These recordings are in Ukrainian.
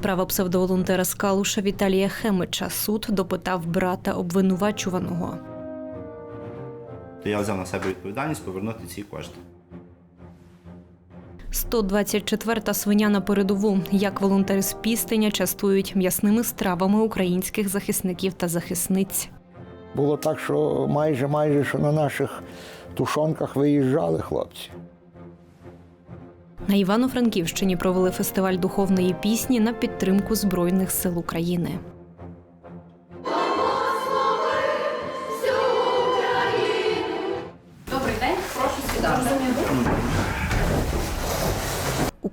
Справа псевдоволонтера з Калуша Віталія Хемича. Суд допитав брата обвинувачуваного. То я взяв на себе відповідальність повернути ці кошти. 124-та свиня на передову. Як волонтери з Пістиня частують м'ясними стравами українських захисників та захисниць. Було так, що майже майже що на наших тушонках виїжджали хлопці. На Івано-Франківщині провели фестиваль духовної пісні на підтримку Збройних сил України.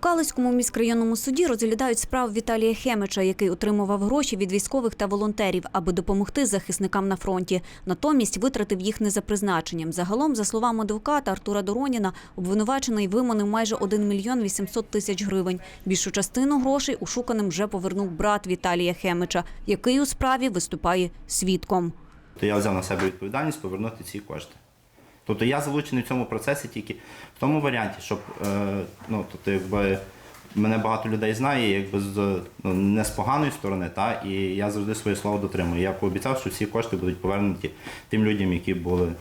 Калицькому міськрайонному суді розглядають справу Віталія Хемича, який отримував гроші від військових та волонтерів, аби допомогти захисникам на фронті. Натомість витратив їх не за призначенням. Загалом, за словами адвоката Артура Дороніна, обвинувачений виманив майже 1 мільйон 800 тисяч гривень. Більшу частину грошей ушуканим вже повернув брат Віталія Хемича, який у справі виступає свідком. То я взяв на себе відповідальність повернути ці кошти. Тобто я залучений в цьому процесі тільки в тому варіанті, щоб е, ну, тобто, якби, мене багато людей знає, якби з ну, не з поганої сторони, та, і я завжди своє слово дотримую. Я пообіцяв, що всі кошти будуть повернуті тим людям, які були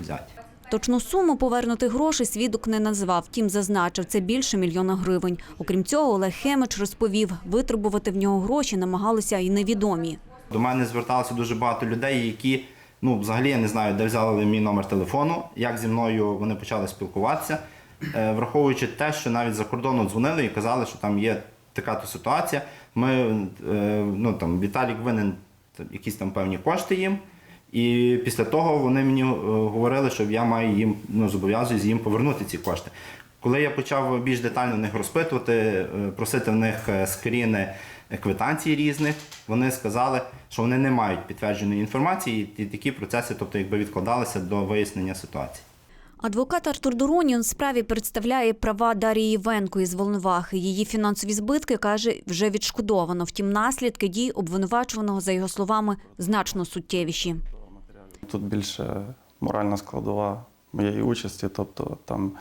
взяті. Точну суму повернутих грошей свідок не назвав, втім зазначив, це більше мільйона гривень. Окрім цього, Олег Хемич розповів, витребувати в нього гроші намагалися і невідомі. До мене зверталося дуже багато людей, які ну, взагалі я не знаю, де взяли мій номер телефону, як зі мною вони почали спілкуватися, Е, враховуючи те, що навіть за кордону дзвонили і казали, що там є така то ситуація. Ми, е, ну, там, Віталік винен якісь там певні кошти їм. І після того вони мені е, говорили, що я маю їм ну, зобов'язуюсь їм повернути ці кошти. Коли я почав більш детально них розпитувати, просити в них скріни квитанцій різних, вони сказали, що вони не мають підтвердженої інформації, і такі процеси, тобто, якби відкладалися до вияснення ситуації. Адвокат Артур Доронін в справі представляє права Дарії Івенко із Волновахи. Її фінансові збитки, каже, вже відшкодовано. Втім, наслідки дій обвинувачуваного, за його словами, значно суттєвіші. Тут більше моральна складова моєї участі. Тобто там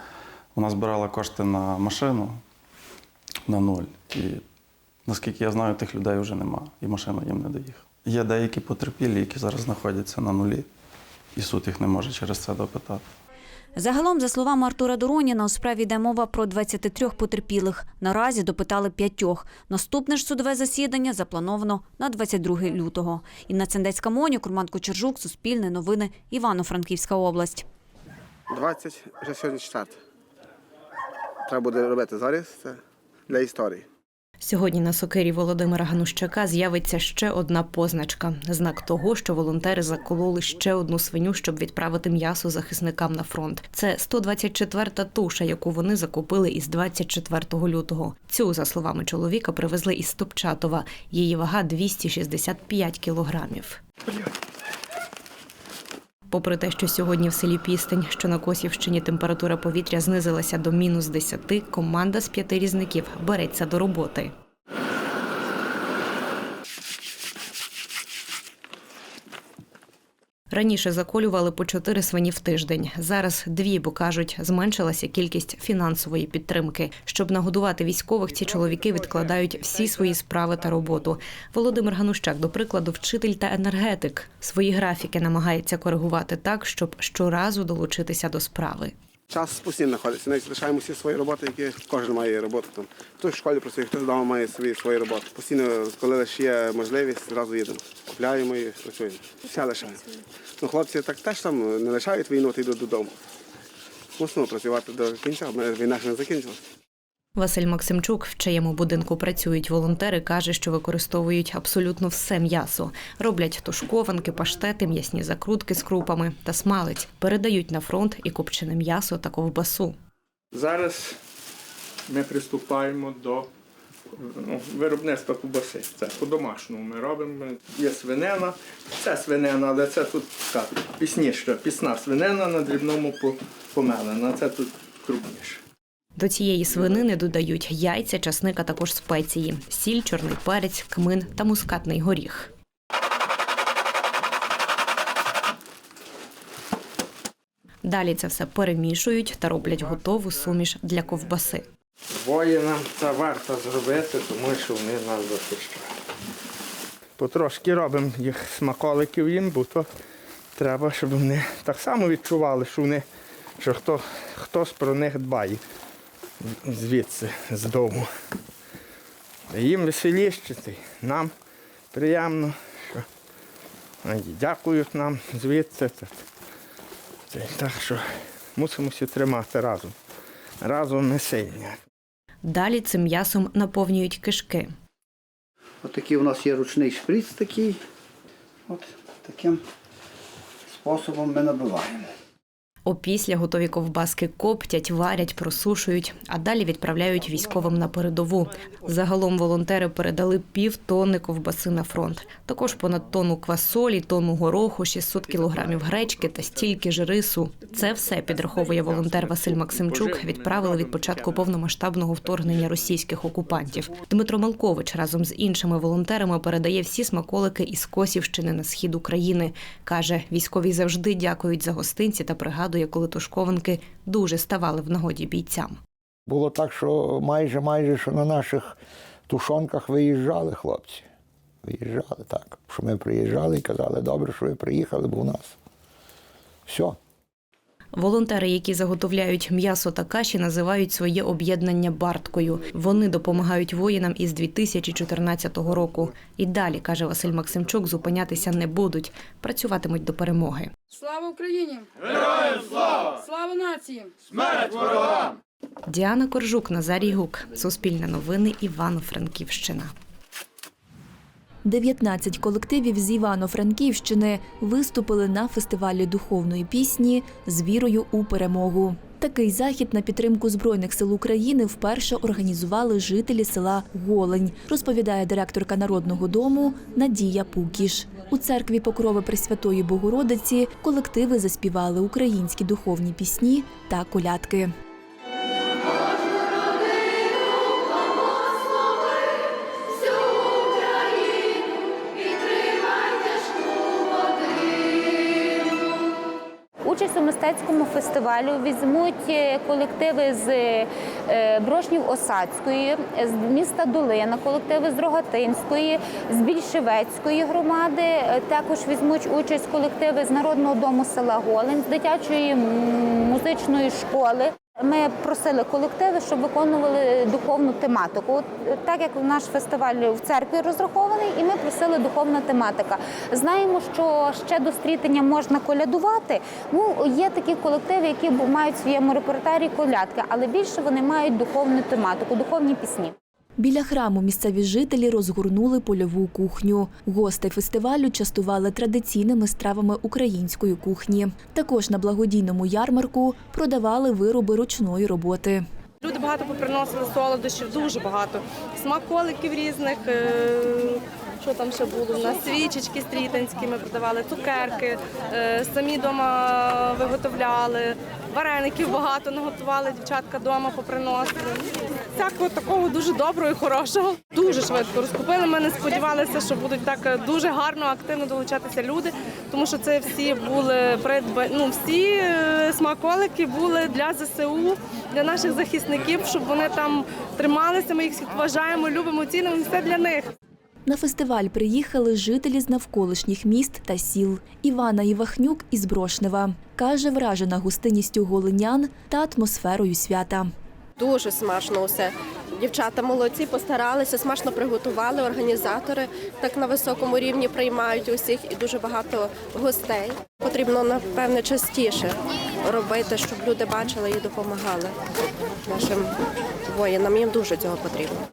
вона збирала кошти на машину на нуль. І наскільки я знаю, тих людей вже нема, і машина їм не доїхала. Є деякі потерпілі, які зараз знаходяться на нулі, і суд їх не може через це допитати. Загалом, за словами Артура Дороніна, у справі йде мова про 23 потерпілих. Наразі допитали п'ятьох. Наступне ж судове засідання заплановано на 22 лютого. Інна Цендецька Монюк, Роман Кочержук, Суспільне новини, Івано-Франківська область. 20, вже сьогодні четверте. Треба буде робити зараз це для історії. Сьогодні на сокирі Володимира Ганущака з'явиться ще одна позначка знак того, що волонтери закололи ще одну свиню, щоб відправити м'ясо захисникам на фронт. Це 124-та туша, яку вони закупили із 24 лютого. Цю, за словами чоловіка, привезли із Топчатова. Її вага 265 кілограмів. Попри те, що сьогодні в селі Пістень, що на Косівщині температура повітря знизилася до мінус 10, команда з п'яти різників береться до роботи. Раніше заколювали по чотири свині в тиждень. Зараз дві, бо кажуть, зменшилася кількість фінансової підтримки. Щоб нагодувати військових, ці чоловіки відкладають всі свої справи та роботу. Володимир Ганущак, до прикладу, вчитель та енергетик. Свої графіки намагається коригувати так, щоб щоразу долучитися до справи. Час постійно знаходиться. Ми залишаємо всі свої роботи, які кожен має роботу. Там. Хтось в школі працює, хтось вдома має свої, свої роботи. Постійно, коли лише є можливість, зразу їдемо. Купляємо і працюємо. Все лишаємо. Ну, хлопці так теж там не лишають війну, то йдуть додому. Мусимо працювати до кінця, війна ж не закінчилась. Василь Максимчук, в чиєму будинку працюють волонтери, каже, що використовують абсолютно все м'ясо. Роблять тушкованки, паштети, м'ясні закрутки з крупами та смалець. Передають на фронт і копчене м'ясо та ковбасу. Зараз ми приступаємо до ну, виробництва кубаси. Це по-домашньому ми робимо. Є свинина, це свинина, але це тут так, пісніше, пісна свинина на дрібному по- помелена, це тут крупніше. До цієї свинини додають яйця, часник, а також спеції: сіль, чорний перець, кмин та мускатний горіх. Далі це все перемішують та роблять готову суміш для ковбаси. Воїнам це варто зробити, тому що вони нас захищають. Потрошки робимо їх смаколиків їм, бо то треба, щоб вони так само відчували, що вони, що хто, хтось про них дбає звідси, з дому. Їм й нам приємно, що вони дякують нам звідси. Так що мусимо всі тримати разом. Разом ми сильні. Далі цим м'ясом наповнюють кишки. Отакий у нас є ручний шприц такий. От таким способом ми набиваємо. Опісля готові ковбаски коптять, варять, просушують, а далі відправляють військовим на передову. Загалом волонтери передали пів тонни ковбаси на фронт. Також понад тонну квасолі, тонну гороху, 600 кілограмів гречки та стільки ж рису. Це все підраховує волонтер Василь Максимчук. Відправили від початку повномасштабного вторгнення російських окупантів. Дмитро Малкович разом з іншими волонтерами передає всі смаколики із Косівщини на схід України. каже, військові завжди дякують за гостинці та пригадує, коли тушкованки дуже ставали в нагоді бійцям. Було так, що майже майже що на наших тушонках виїжджали хлопці. Виїжджали так. Що ми приїжджали і казали, добре, що ви приїхали, бо у нас. Все. Волонтери, які заготовляють м'ясо та каші, називають своє об'єднання барткою. Вони допомагають воїнам із 2014 року. І далі, каже Василь Максимчук, зупинятися не будуть, працюватимуть до перемоги. Слава Україні! Героям слава! Слава нації! Діана Коржук, Назарій Гук, Суспільне новини, Івано-Франківщина. 19 колективів з Івано-Франківщини виступили на фестивалі духовної пісні з вірою у перемогу. Такий захід на підтримку збройних сил України вперше організували жителі села Голень, розповідає директорка народного дому Надія Пукіш. У церкві Покрови Пресвятої Богородиці колективи заспівали українські духовні пісні та колядки. Участь у мистецькому фестивалю візьмуть е, колективи з е, Брошнів Осадської, з міста Долина, колективи з Рогатинської, з Більшевецької громади. Е, Також візьмуть участь колективи з народного дому села Голень, з дитячої музичної школи. Ми просили колективи, щоб виконували духовну тематику. Е, Так як наш фестиваль в церкві розрахований, і ми просили духовна тематика. Знаємо, що ще до стрітення можна колядувати. Ну є такі колективи, які мають в своєму репертуарі колядки, але більше вони мають духовну тематику, духовні пісні. Біля храму місцеві жителі розгорнули польову кухню. Гостей фестивалю частували традиційними стравами української кухні. Також на благодійному ярмарку продавали вироби ручної роботи. Люди багато поприносили солодощів, дуже багато. Смаколиків різних. е, Що там ще було? У нас свічечки стрітанські ми продавали, цукерки, е, самі вдома виготовляли, вареників багато наготували, дівчатка вдома поприносили. Всякого такого дуже доброго і хорошого. Дуже швидко розкупили. Ми не сподівалися, що будуть так е, дуже гарно, активно долучатися люди, тому що це всі були придба... ну, всі е, смаколики були для ЗСУ, для наших захисників, щоб вони там трималися. Ми їх всіх вважаємо, любимо, цінимо. Все для них. На фестиваль приїхали жителі з навколишніх міст та сіл. Івана Івахнюк із Брошнева. Каже, вражена гостинністю голинян та атмосферою свята. Дуже смачно усе. Дівчата молодці, постаралися, смачно приготували. Організатори так на високому рівні приймають усіх і дуже багато гостей. Потрібно напевне частіше робити, щоб люди бачили і допомагали нашим воїнам. Їм дуже цього потрібно.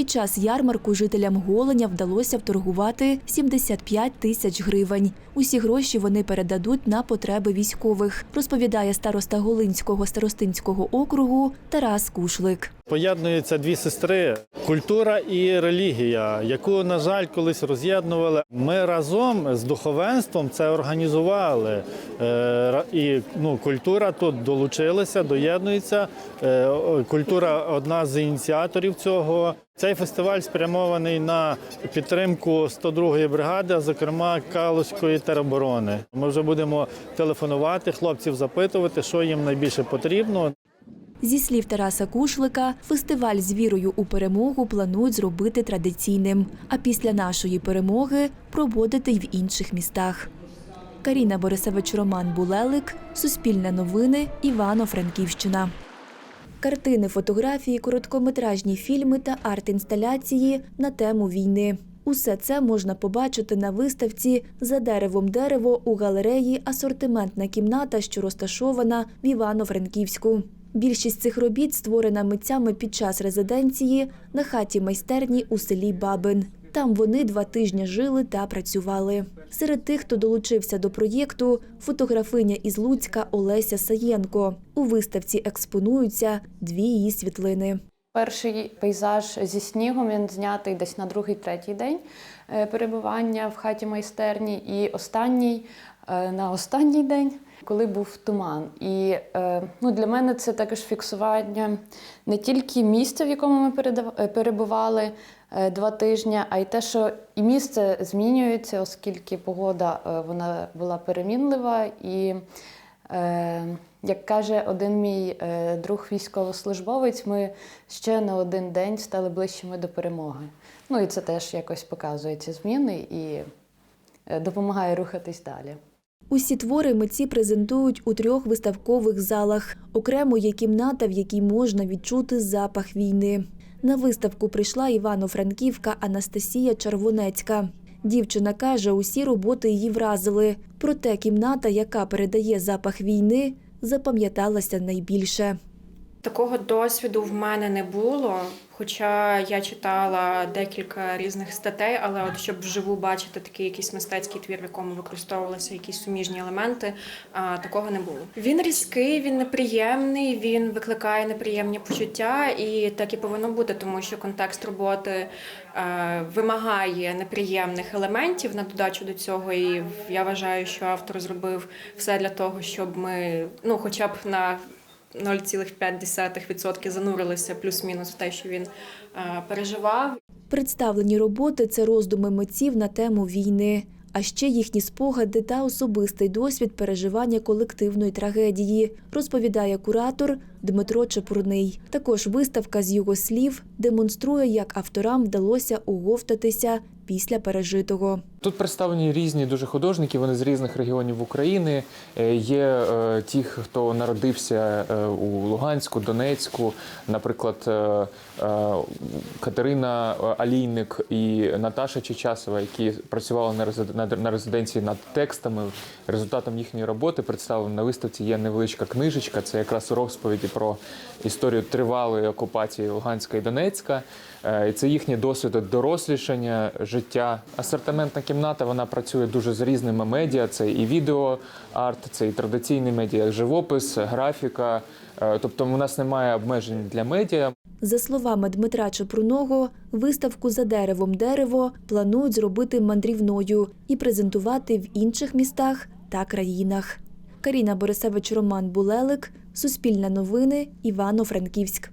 Під час ярмарку жителям Голеня вдалося вторгувати 75 тисяч гривень. Усі гроші вони передадуть на потреби військових, розповідає староста Голинського старостинського округу Тарас Кушлик. Поєднуються дві сестри культура і релігія, яку, на жаль, колись роз'єднували. Ми разом з духовенством це організували. Е, І ну, культура тут долучилася, доєднується. Е, Культура одна з ініціаторів цього. Цей фестиваль спрямований на підтримку 102-ї бригади, зокрема Калузької тероборони. Ми вже будемо телефонувати, хлопців запитувати, що їм найбільше потрібно. Зі слів Тараса Кушлика, фестиваль з вірою у перемогу планують зробити традиційним, а після нашої перемоги проводити й в інших містах. Каріна Борисевич, Роман Булелик, Суспільне новини, Івано-Франківщина. Картини, фотографії, короткометражні фільми та арт-інсталяції на тему війни. Усе це можна побачити на виставці за деревом дерево у галереї Асортиментна кімната, що розташована в Івано-Франківську. Більшість цих робіт створена митцями під час резиденції на хаті майстерні у селі Бабин. Там вони два тижні жили та працювали. Серед тих, хто долучився до проєкту, фотографиня із Луцька Олеся Саєнко. У виставці експонуються дві її світлини. Перший пейзаж зі снігом він знятий десь на другий-третій день е, перебування в хаті майстерні, і останній е, на останній день, коли був туман. І е, ну, для мене це також фіксування не тільки місця, в якому ми е, перебували е, два тижні, а й те, що і місце змінюється, оскільки погода е, вона була перемінлива і. Е, Як каже один мій друг військовослужбовець, ми ще на один день стали ближчими до перемоги. Ну і це теж якось показує ці зміни і допомагає рухатись далі. Усі твори митці презентують у трьох виставкових залах. Окремо є кімната, в якій можна відчути запах війни. На виставку прийшла Івано-Франківка Анастасія Червонецька. Дівчина каже, усі роботи її вразили. Проте кімната, яка передає запах війни, запам'яталася найбільше. Такого досвіду в мене не було, хоча я читала декілька різних статей, але от щоб вживу бачити такий якийсь мистецький твір, в якому використовувалися якісь суміжні елементи, а, такого не було. Він різкий, він неприємний, він викликає неприємні почуття, і так і повинно бути, тому що контекст роботи е, вимагає неприємних елементів на додачу до цього. І я вважаю, що автор зробив все для того, щоб ми, ну, хоча б на 0,5% занурилися плюс-мінус в те, що він е, переживав. Представлені роботи це роздуми митців на тему війни, а ще їхні спогади та особистий досвід переживання колективної трагедії, розповідає куратор Дмитро Чепурний. Також виставка з його слів демонструє, як авторам вдалося оговтатися після пережитого. Тут представлені різні дуже художники, вони з різних регіонів України. Е, Є е, ті, хто народився е, у Луганську, Донецьку, наприклад, Катерина Алійник і Наташа Чечасова, які працювали на резиденції над текстами. Результатом їхньої роботи представлена на виставці є невеличка книжечка. Це якраз розповіді про історію тривалої окупації Луганська і Донецька. Е, І це їхній досвід дорослішання, життя. Асортиментна кімната вона працює дуже з різними медіа. Це і відеоарт, це і традиційні медіа, як живопис, графіка. Е, Тобто у нас немає обмежень для медіа. За словами Дмитра Чепурного, виставку за деревом дерево планують зробити мандрівною і презентувати в інших містах та країнах. Каріна Борисевич, Роман Булелик, Суспільне новини, Івано-Франківськ.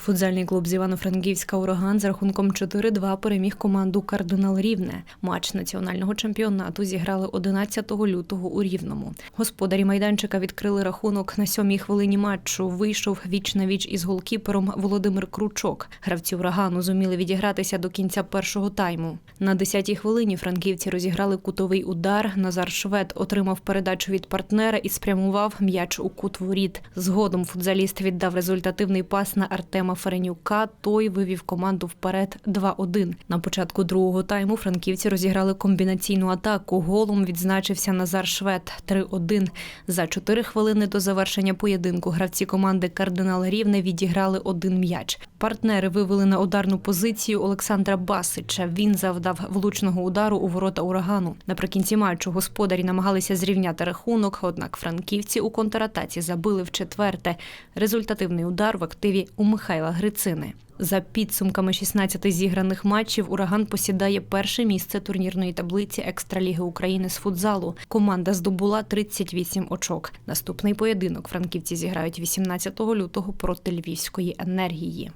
Футзальний клуб з Івано-Франківська Ураган з рахунком 4-2 переміг команду Кардинал Рівне. Матч національного чемпіонату зіграли 11 лютого у Рівному. Господарі майданчика відкрили рахунок на сьомій хвилині матчу. Вийшов віч на віч із голкіпером Володимир Кручок. Гравці урагану зуміли відігратися до кінця першого тайму. На 10-й хвилині франківці розіграли кутовий удар. Назар Швед отримав передачу від партнера і спрямував м'яч у кут воріт. Згодом футзаліст віддав результативний пас на Артема Ференюка. Той вивів команду вперед 2-1. На початку другого тайму франківці розіграли комбінаційну атаку. Голом відзначився Назар Швед 3-1. За 4 хвилини до завершення поєдинку гравці команди Кардинал Рівне відіграли один м'яч. Партнери вивели на ударну позицію Олександра Басича. Він завдав влучного удару у ворота урагану. Наприкінці матчу господарі намагалися зрівняти рахунок, однак франківці у контратаці забили в четверте. Результативний удар в активі у Михайла Грицини. За підсумками 16 зіграних матчів ураган посідає перше місце турнірної таблиці Екстраліги України з футзалу. Команда здобула 38 очок. Наступний поєдинок франківці зіграють 18 лютого проти львівської енергії.